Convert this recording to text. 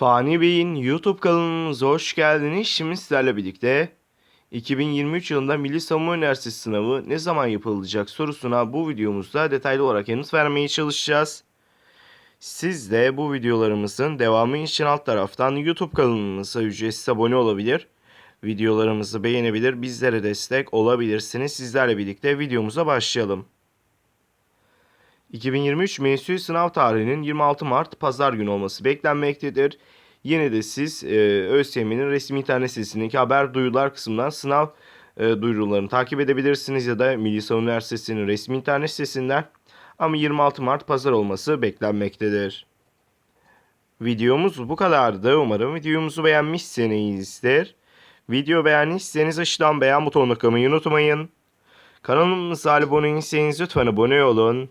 Fani Bey'in YouTube kanalımıza hoş geldiniz. Şimdi sizlerle birlikte 2023 yılında Milli Savunma Üniversitesi sınavı ne zaman yapılacak sorusuna bu videomuzda detaylı olarak yanıt vermeye çalışacağız. Siz de bu videolarımızın devamı için alt taraftan YouTube kanalımıza ücretsiz abone olabilir. Videolarımızı beğenebilir, bizlere destek olabilirsiniz. Sizlerle birlikte videomuza başlayalım. 2023 mensuel sınav tarihinin 26 Mart Pazar günü olması beklenmektedir. Yine de siz e, ÖSYM'nin resmi internet sitesindeki haber duyurular kısmından sınav e, duyurularını takip edebilirsiniz ya da Milli Savunma Üniversitesi'nin resmi internet sitesinden. Ama 26 Mart Pazar olması beklenmektedir. Videomuz bu kadardı. Umarım videomuzu beğenmişsinizdir. Video beğendiyseniz aşağıdan beğen butonuna tıklamayı unutmayın. Kanalımıza abone değilseniz lütfen abone olun.